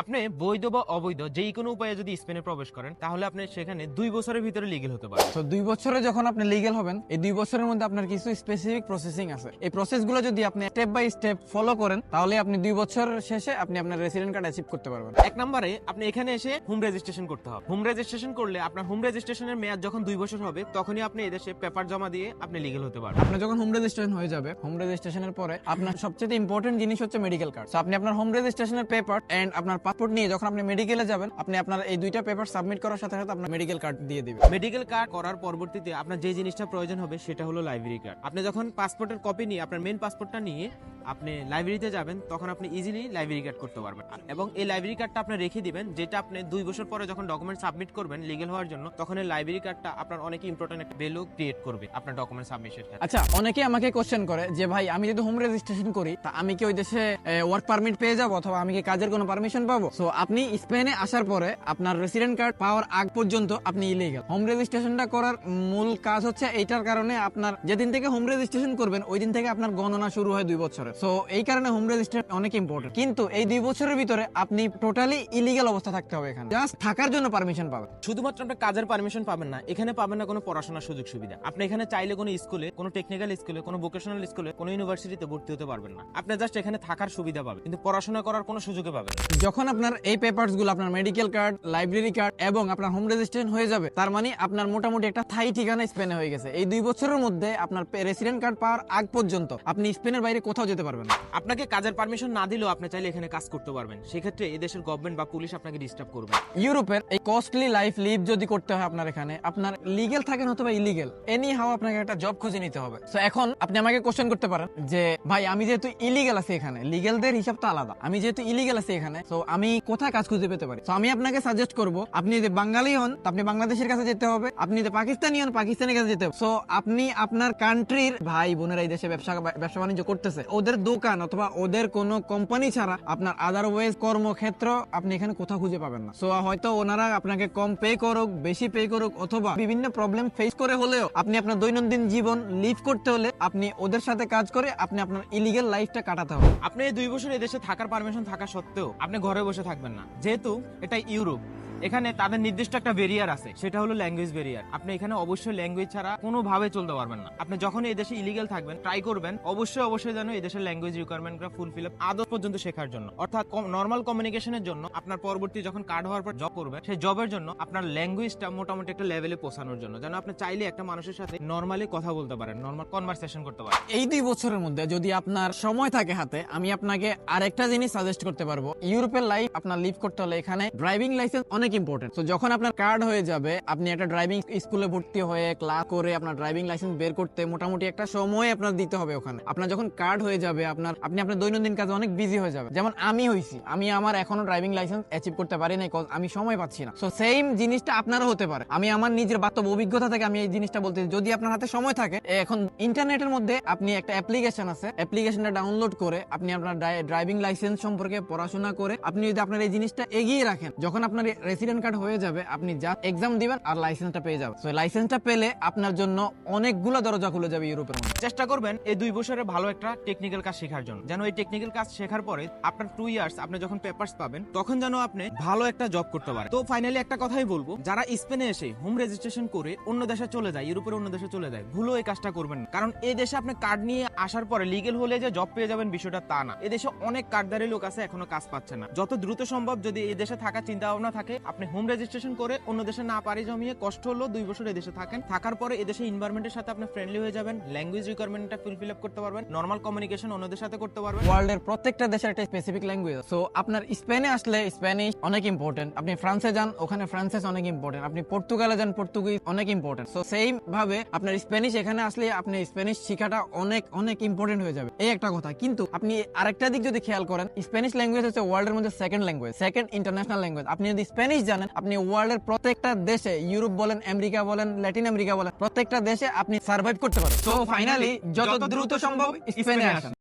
আপনি বৈধ বা অবৈধ যেই কোনো উপায়ে যদি স্পেনে প্রবেশ করেন তাহলে আপনি সেখানে দুই বছরের ভিতরে লিগেল হতে পারেন। তো দুই বছরে যখন আপনি লিগেল হবেন এই দুই বছরের মধ্যে আপনার কিছু স্পেসিফিক প্রসেসিং আছে। এই প্রসেসগুলো যদি আপনি স্টেপ বাই স্টেপ ফলো করেন তাহলে আপনি দুই বছর শেষে আপনি আপনার রেসিডেন্ট কার্ড অ্যাচিভ করতে পারবেন। এক নম্বরে আপনি এখানে এসে হোম রেজিস্ট্রেশন করতে হবে। হোম রেজিস্ট্রেশন করলে আপনার হোম রেজিস্ট্রেশনের মেয়াদ যখন দুই বছর হবে তখনই আপনি এদেশে পেপার জমা দিয়ে আপনি লিগেল হতে পারবেন। আপনার যখন হোম রেজিস্ট্রেশন হয়ে যাবে হোম রেজিস্ট্রেশনের পরে আপনার সবচেয়ে ইম্পর্টেন্ট জিনিস হচ্ছে মেডিকেল কার্ড আপনি আপনার হোম রেজিস্ট্রেশনের পেপার এন্ড আপনার পাসপোর্ট নিয়ে যখন আপনি মেডিকেলে যাবেন আপনি আপনার এই দুইটা পেপার সাবমিট করার সাথে সাথে আপনার মেডিকেল কার্ড দিয়ে দিবে মেডিকেল কার্ড করার পরবর্তীতে আপনার যে জিনিসটা প্রয়োজন হবে সেটা হলো লাইব্রেরি কার্ড আপনি যখন পাসপোর্টের কপি নিয়ে আপনার মেন পাসপোর্টটা নিয়ে আপনি লাইব্রেরিতে যাবেন তখন আপনি ইজিলি লাইব্রেরি কার্ড করতে পারবেন। এবং এই লাইব্রেরি কার্ডটা আপনি রেখে দিবেন যেটা আপনি দুই বছর পরে যখন ডকুমেন্ট সাবমিট করবেন লিগেল হওয়ার জন্য তখন এই লাইব্রেরি কার্ডটা আপনার অনেক ইম্পর্টেন্ট একটা ভ্যালু ক্রিয়েট করবে আপনার ডকুমেন্ট সাবমিশন আচ্ছা অনেকে আমাকে কোশ্চেন করে যে ভাই আমি যদি হোম রেজিস্ট্রেশন করি তা আমি কি ওই দেশে ওয়ার্ক পারমিট পেয়ে যাব? অথবা আমি কি কাজের কোনো পারমিশন পাবো? সো আপনি স্পেনে আসার পরে আপনার রেসিডেন্ট কার্ড পাওয়ার আগ পর্যন্ত আপনি ইলিগাল হোম রেজিস্ট্রেশনটা করার মূল কাজ হচ্ছে এইটার কারণে আপনার যেদিন থেকে হোম রেজিস্ট্রেশন করবেন ওই দিন থেকে আপনার গণনা শুরু হয় দুই বছরে। সো এই কারণে হোম রেজিস্ট্রেশন অনেক ইম্পর্টেন্ট কিন্তু এই দুই বছরের ভিতরে আপনি টোটালি ইলিগাল অবস্থা থাকতে হবে এখানে। জাস্ট থাকার জন্য পারমিশন পাবেন। শুধুমাত্র আপনি কাজের পারমিশন পাবেন না এখানে পাবেন না কোনো পড়াশোনার সুযোগ সুবিধা আপনি এখানে চাইলে কোনো স্কুলে কোনো টেকনিক্যাল স্কুলে কোনো ভোকেশনাল স্কুলে কোনো ইউনিভার্সিটিতে ভর্তি হতে পারবেন না। আপনি জাস্ট এখানে থাকার সুবিধা পাবেন কিন্তু পড়াশোনা করার কোনো সুযোগে পাবেন না। যখন আপনার এই পেপারসগুলো আপনার মেডিকেল কার্ড লাইব্রেরি কার্ড এবং আপনার হোম রেজিস্ট্রেশন হয়ে যাবে তার মানে আপনার মোটামুটি একটা থাই ঠিকানা স্পেনে হয়ে গেছে। এই দুই বছরের মধ্যে আপনার রেসিডেন্ট কার্ড পাওয়ার আগ পর্যন্ত আপনি স্পেনের বাইরে কোথাও যেতে পারবেন না। আপনাকে কাজের পারমিশন না দিলেও আপনি চাইলে এখানে কাজ করতে পারবেন। সেক্ষেত্রে এই দেশের গভর্নমেন্ট বা পুলিশ আপনাকে ডিস্টার্ব করবে। ইউরোপের এই কস্টলি লাইফ লিভ যদি করতে হয় আপনার এখানে আপনার লিগেল থাকেন অথবা ইলিগেল এনি হাও আপনাকে একটা জব খুঁজে নিতে হবে। তো এখন আপনি আমাকে কোশ্চেন করতে পারেন যে ভাই আমি যেহেতু ইলিগেল আছি এখানে লিগেলদের হিসাব তো আলাদা। আমি যেহেতু ইলিগেল আছি এখানে তো আমি কোথায় কাজ খুঁজে পেতে পারি? আমি আপনাকে সাজেস্ট করব, আপনি যদি বাঙালি হন আপনি বাংলাদেশের কাছে যেতে হবে, আপনি যদি পাকিস্তানি হন, পাকিস্তানের কাছে যেতে হবে। সো আপনি আপনার কান্ট্রির ভাই বোনেরা এই দেশে ব্যবসা ব্যবসা বাণিজ্য করতেছে, ওদের দোকান অথবা ওদের কোনো কোম্পানি ছাড়া আপনার আদারওয়াইজ কর্মক্ষেত্র আপনি এখানে কোথাও খুঁজে পাবেন না। সো হয়তো ওনারা আপনাকে কম পে করুক, বেশি পে করুক, অথবা বিভিন্ন প্রবলেম ফেস করে হলেও আপনি আপনার দৈনন্দিন জীবন লিভ করতে হলে আপনি ওদের সাথে কাজ করে আপনি আপনার ইলিগেল লাইফটা কাটাতে হবে। আপনি দুই বছর এই দেশে থাকার পারমিশন থাকা সত্ত্বেও আপনি ঘরে বসে থাকবেন না। যেহেতু এটা ইউরোপ এখানে তাদের নির্দিষ্ট একটা বেরিয়ার আছে, সেটা হলো ল্যাঙ্গুয়েজ বেরিয়ার আপনি এখানে অবশ্যই ল্যাঙ্গুয়েজ ছাড়া কোনোভাবে চলতে পারবেন না। আপনি যখন এই দেশে ইলিগেল থাকবেন ট্রাই করবেন, অবশ্যই অবশ্যই যেন এই দেশের ল্যাঙ্গুয়েজ রিকোয়ারমেন্টগুলো ফুলফিল আপ আদৌ পর্যন্ত শেখার জন্য। অর্থাৎ নর্মাল কমিউনিকেশনের জন্য আপনার পরবর্তী যখন কার্ড হওয়ার পর জব করবেন, সেই জবের জন্য আপনার ল্যাঙ্গুয়েজটা মোটামুটি একটা লেভেলে পৌঁছানোর জন্য। যেন আপনি চাইলে একটা মানুষের সাথে নর্মালি কথা বলতে পারেন নর্মাল কনভারসেশন করতে পারেন। এই দুই বছরের মধ্যে যদি আপনার সময় থাকে হাতে, আমি আপনাকে আরেকটা জিনিস সাজেস্ট করতে পারব। ইউরোপের লাইফ আপনার লিভ করতে হলে এখানে ড্রাইভিং লাইসেন্স অনেক ইম্পর্টেন্ট তো যখন আপনার কার্ড হয়ে যাবে, আপনি একটা ড্রাইভিং স্কুলে ভর্তি হয়ে ক্লাস করে আপনার ড্রাইভিং লাইসেন্স বের করতে মোটামুটি একটা সময় আপনার দিতে হবে ওখানে। আপনার যখন কার্ড হয়ে যাবে, আপনার, আপনি আপনার দৈনন্দিন কাজে অনেক বিজি হয়ে যাবে যেমন আমি হইছি, আমি আমার এখনও ড্রাইভিং লাইসেন্স অ্যাচিভ করতে পারি নাই cause আমি সময় পাচ্ছি না। সো সেম জিনিসটা আপনারও হতে পারে। আমি আমার নিজের বাস্তব অভিজ্ঞতা থেকে আমি এই জিনিসটা বলতে যদি আপনার হাতে সময় থাকে এখন ইন্টারনেটের মধ্যে আপনি একটা অ্যাপ্লিকেশন আছে অ্যাপ্লিকেশনটা ডাউনলোড করে আপনি আপনার ড্রাইভিং লাইসেন্স সম্পর্কে পড়াশোনা করে আপনি যদি আপনার এই জিনিসটা এগিয়ে রাখেন, যখন আপনার রেসিডেন্ট কার্ড হয়ে যাবে, আপনি যা এক্সাম দিবেন আর লাইসেন্সটা পেয়ে যাবেন। সো লাইসেন্সটা পেলে আপনার জন্য অনেকগুলো দরজা খুলে যাবে ইউরোপের মধ্যে। চেষ্টা করবেন এই দুই বছরে ভালো একটা টেকনিক্যাল কাজ শেখার জন্য। যেন এই টেকনিক্যাল কাজ শেখার পরে আপনার টু ইয়ার্স আপনি যখন পেপারস পাবেন, তখন যেন আপনি ভালো একটা জব করতে পারেন। তো ফাইনালি একটা কথাই বলব, যারা স্পেনে এসে হোম রেজিস্ট্রেশন করে অন্য দেশে চলে যায় ইউরোপের অন্য দেশে চলে যায় ভুলো এই কাজটা করবেন কারণ এই দেশে আপনি কার্ড নিয়ে আসার পরে লিগেল হলে যে জব পেয়ে যাবেন বিষয়টা তা না। এই দেশে অনেক কার্ডদারি লোক আছে, এখনও কাজ পাচ্ছে না। যত দ্রুত সম্ভব যদি এই দেশে থাকার চিন্তা ভাবনা থাকে আপনি হোম রেজিস্ট্রেশন করে অন্য দেশে না পারি জমিয়ে কষ্ট হলো দুই বছর এদেশে থাকেন। থাকার পরে এদেশে এনভায়রনমেন্টের সাথে আপনি ফ্রেন্ডলি হয়ে যাবেন ল্যাঙ্গুয়েজ রিকোয়ারমেন্টটা ফুলফিল আপ করতে পারবেন নর্মাল কমিউনিকেশন অন্যদের সাথে করতে পারবেন। ওয়ার্ল্ডের প্রত্যেকটা দেশের একটা স্পেসিফিক ল্যাঙ্গুয়েজ সো আপনার স্পেনে আসলে স্প্যানিশ অনেক ইম্পর্টেন্ট আপনি ফ্রান্সে যান, ওখানে ফ্রান্সেস অনেক ইম্পর্টেন্ট আপনি পর্তুগালে যান পর্তুগিজ অনেক ইম্পর্টেন্ট সো সেই ভাবে আপনার স্প্যানিশ এখানে আসলে আপনি স্প্যানিশ শেখাটা অনেক অনেক ইম্পর্টেন্ট হয়ে যাবে। এই একটা কথা। কিন্তু আপনি আরেকটা দিক যদি খেয়াল করেন স্প্যানিশ ল্যাঙ্গুয়েজ হচ্ছে ওয়ার্ল্ডের মধ্যে second language second international language আপনি যদি স্প্যানিশ জানেন, আপনি ওয়ার্ল্ডের প্রত্যেকটা দেশে, ইউরোপ বলেন, আমেরিকা বলেন, ল্যাটিন আমেরিকা বলেন, প্রত্যেকটা দেশে আপনি সার্ভাইভ করতে পারেন। তো ফাইনালি যত দ্রুত সম্ভব স্পেনে আসেন।